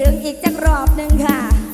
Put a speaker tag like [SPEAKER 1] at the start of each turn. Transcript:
[SPEAKER 1] ดึงอีกจักรอบหนึ่งค่ะ